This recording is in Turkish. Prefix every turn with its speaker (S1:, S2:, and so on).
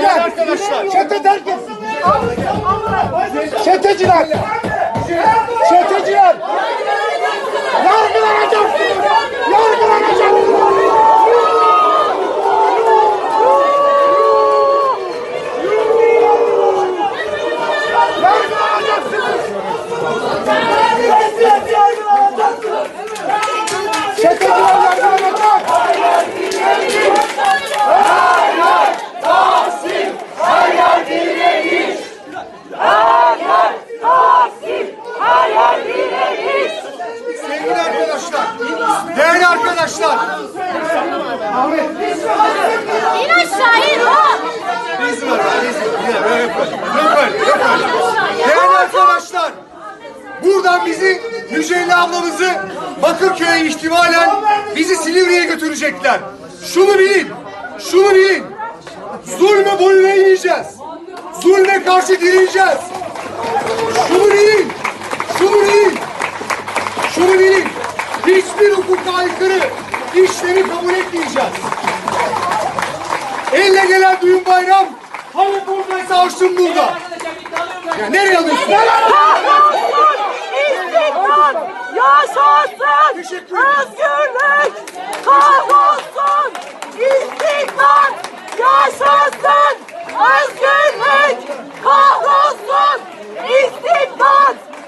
S1: Çeteler. Çete terk etsin. Çeteciler. Çeteciler. Yargılanacaksınız. Yargılanacaksınız. Yargılanacaksınız. Çeteciler
S2: arkadaşlar, değerli arkadaşlar,
S3: İn aşağı in.
S2: Değerli arkadaşlar, buradan bizi Mücella ablamızı Bakırköy'e ihtimalen bizi Silivri'ye götürecekler. Şunu bilin, şunu bilin. Zulme boyun eğmeyeceğiz. Zulme karşı direneceğiz. Şunu bilin, hiçbir hukuka aykırı işleri kabul etmeyeceğiz. Elle gelen düğün bayram hani buradaysa arşın burada. Ya nereye alıyorsun?
S4: İstiklal yaşasın!
S2: Özgürlük kahrolsun!
S4: İstiklal yaşasın! Özgürlük